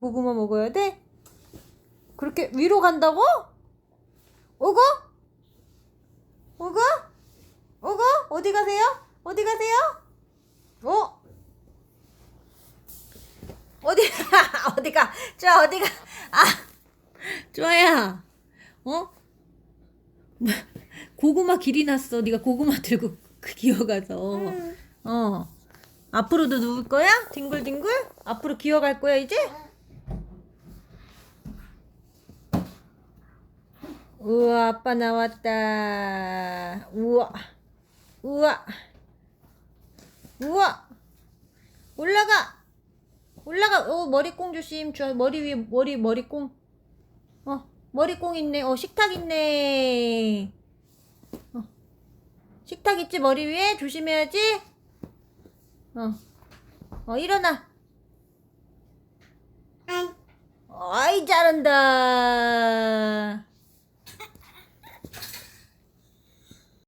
고구마 먹어야 돼? 그렇게 위로 간다고? 오고? 오고? 오고? 어디 가세요? 어디 가세요? 어? 어디 어디가? 저 어디가? 아, 좋아야. 어? 고구마 길이 났어. 네가 고구마 들고 그 기어가서. 어. 앞으로도 누울 거야? 뒹굴뒹굴? 앞으로 기어갈 거야 이제? 우와 아빠 나왔다. 우와. 우와. 우와. 올라가. 올라가. 어 머리꽁 조심. 저 머리 위에 머리 머리꽁. 어 머리꽁 있네. 어 식탁 있네. 어. 식탁 있지 머리 위에 조심해야지. 어. 어 일어나. 어이 잘한다.